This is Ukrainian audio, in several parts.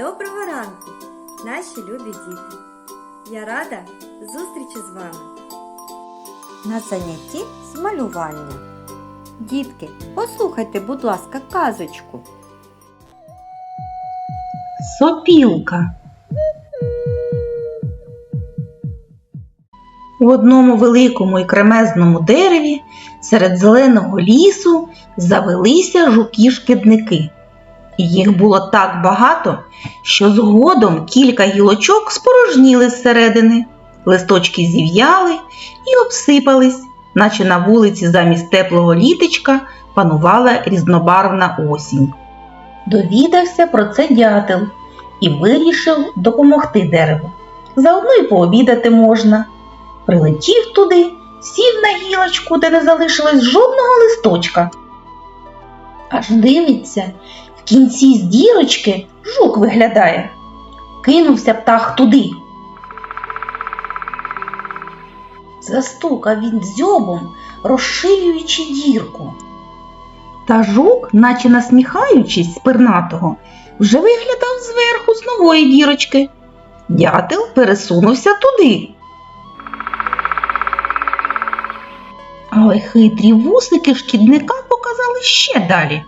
Доброго ранку, наші любі діти! Я рада зустрічі з вами. На занятті з малювання. Дітки, послухайте, будь ласка, казочку. Сопілка. В одному великому і кремезному дереві серед зеленого лісу завелися жуки-шкідники. Їх було так багато, що згодом кілька гілочок спорожніли зсередини, листочки зів'яли і обсипались, наче на вулиці замість теплого літочка панувала різнобарвна осінь. Довідався про це дятел і вирішив допомогти дереву. Заодно й пообідати можна. Прилетів туди, сів на гілочку, де не залишилось жодного листочка. Аж дивиться, кінці з дірочки жук виглядає. Кинувся птах туди. Застукав він дзьобом, розширюючи дірку. Та жук, наче насміхаючись з пернатого, вже виглядав зверху з нової дірочки. Дятел пересунувся туди. Але хитрі вусики шкідника показали ще далі.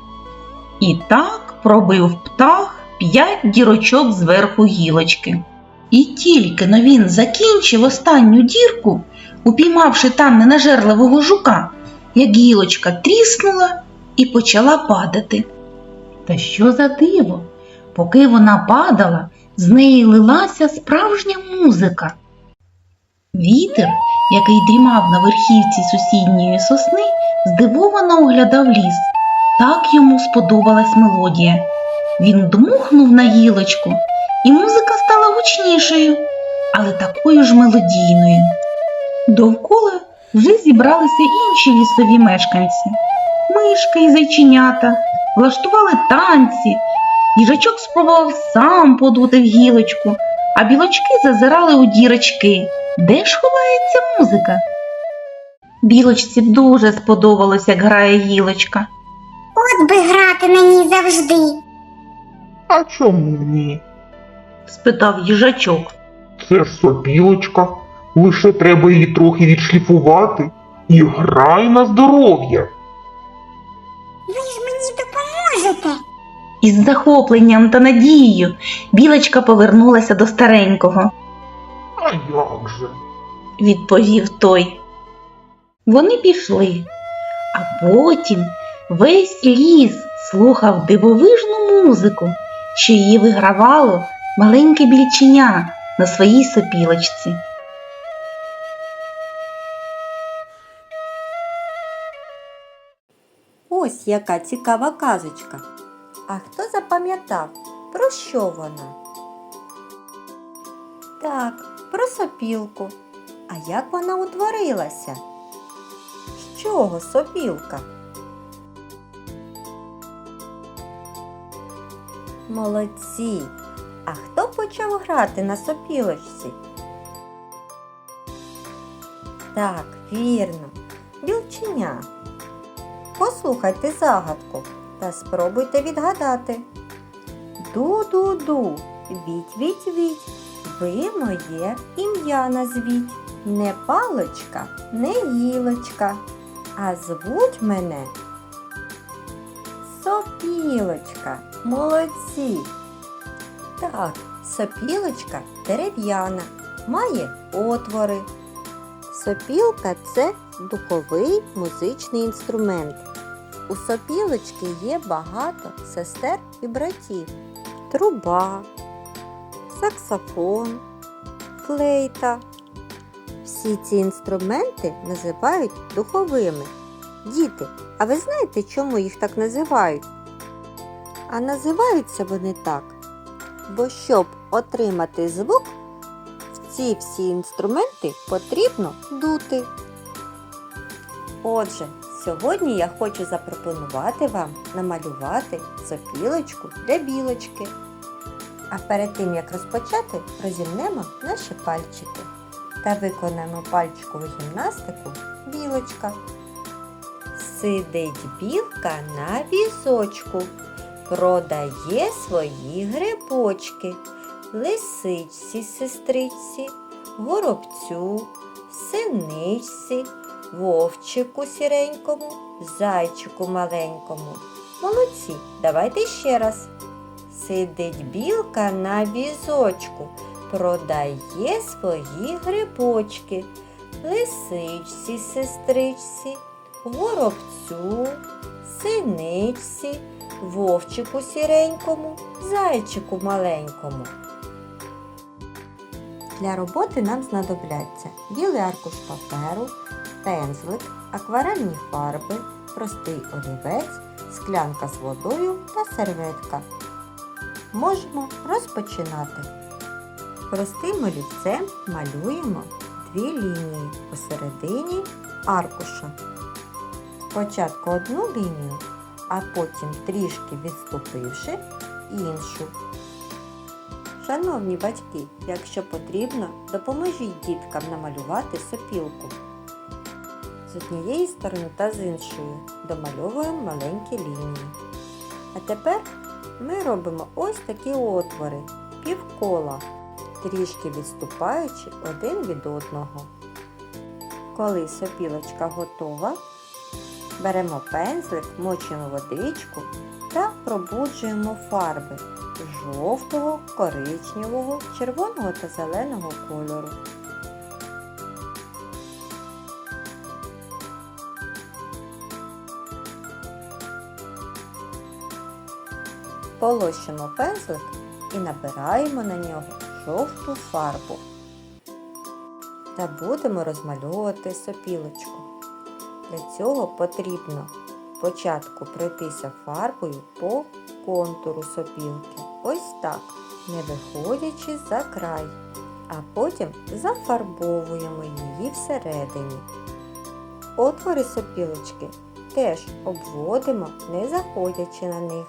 І так пробив птах п'ять дірочок зверху гілочки. І тільки но він закінчив останню дірку, упіймавши там ненажерливого жука, як гілочка тріснула і почала падати. Та що за диво? Поки вона падала, з неї лилася справжня музика. Вітер, який дрімав на верхівці сусідньої сосни, здивовано оглядав ліс. Так йому сподобалась мелодія. Він дмухнув на гілочку, і музика стала гучнішою, але такою ж мелодійною. Довкола вже зібралися інші лісові мешканці. Мишки і зайченята влаштували танці, їжачок спробував сам подути в гілочку, а білочки зазирали у дірочки. Де ж ховається музика? Білочці дуже сподобалось, як грає гілочка. От би грати на ній завжди. А чому ні? спитав їжачок. Це ж сопілочка. Лише треба її трохи відшліфувати і грай на здоров'я. Ви ж мені допоможете. Із захопленням та надією білочка повернулася до старенького, А як же? відповів той. Вони пішли, а потім весь ліс слухав дивовижну музику, що її вигравало маленьке більченя на своїй сопілочці. Ось яка цікава казочка. А хто запам'ятав, про що вона? Так, про сопілку. А як вона утворилася? З чого сопілка? Молодці! А хто почав грати на сопілочці? Так, вірно, білченя. Послухайте загадку та спробуйте відгадати. Ду-ду-ду, віть-віть-віть, ви моє ім'я назвіть. Не палочка, не гілочка, а звуть мене Сопілочка. Молодці. Так, сопілочка дерев'яна, має отвори. Сопілка це духовий музичний інструмент. У сопілочки є багато сестер і братів. Труба, саксофон, флейта. Всі ці інструменти називають духовими. Діти, а ви знаєте, чому їх так називають? А називаються вони так, бо щоб отримати звук, в ці всі інструменти потрібно дути. Отже, сьогодні я хочу запропонувати вам намалювати сопілочку для білочки. А перед тим як розпочати, розімнемо наші пальчики та виконаємо пальчикову гімнастику білочка. Сидить білка на візочку, продає свої грибочки лисичці сестричці, горобцю, синичці, вовчику сіренькому, зайчику маленькому. Молодці, давайте ще раз. Сидить білка на візочку, продає свої грибочки, лисичці сестричці, горобцю, синичці, вовчику сіренькому, зайчику маленькому. Для роботи нам знадобляться білий аркуш паперу, пензлик, акварельні фарби, простий олівець, склянка з водою та серветка. Можемо розпочинати. Простим олівцем малюємо дві лінії посередині аркуша. Спочатку одну лінію, а потім трішки відступивши іншу. Шановні батьки, якщо потрібно, допоможіть діткам намалювати сопілку. З однієї сторони та з іншої домальовуємо маленькі лінії. А тепер ми робимо ось такі отвори півкола, трішки відступаючи один від одного. Коли сопілочка готова, беремо пензлик, мочимо водичку та пробуджуємо фарби жовтого, коричневого, червоного та зеленого кольору. Полощимо пензлик і набираємо на нього жовту фарбу. Та будемо розмальовувати сопілочку. Для цього потрібно спочатку пройтися фарбою по контуру сопілки. Ось так, не виходячи за край, а потім зафарбовуємо її всередині. Отвори сопілочки теж обводимо, не заходячи на них.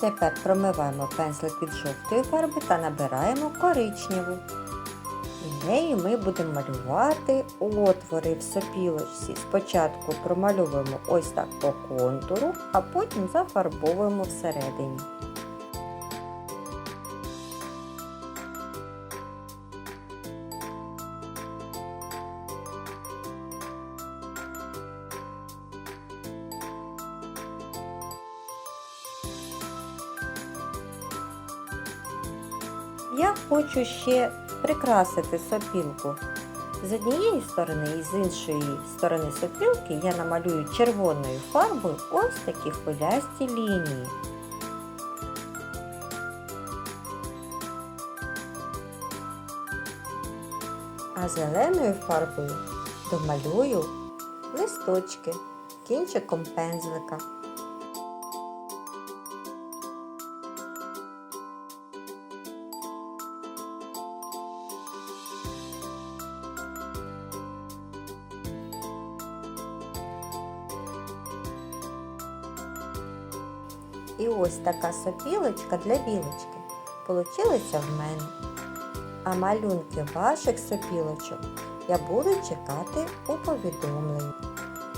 Тепер промиваємо пензлик від жовтої фарби та набираємо коричневу. І нею ми будемо малювати отвори в сопілочці. Спочатку промальовуємо ось так по контуру, а потім зафарбовуємо всередині. Я хочу ще прикрасити сопілку. З однієї сторони і з іншої сторони сопілки я намалюю червоною фарбою ось такі хвилясті лінії. А зеленою фарбою домалюю листочки кінчиком пензлика. І ось така сопілочка для білочки получилася в мене. А малюнки ваших сопілочок я буду чекати у повідомленні.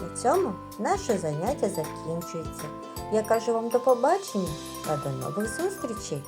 На цьому наше заняття закінчується. Я кажу вам до побачення та до нових зустрічей!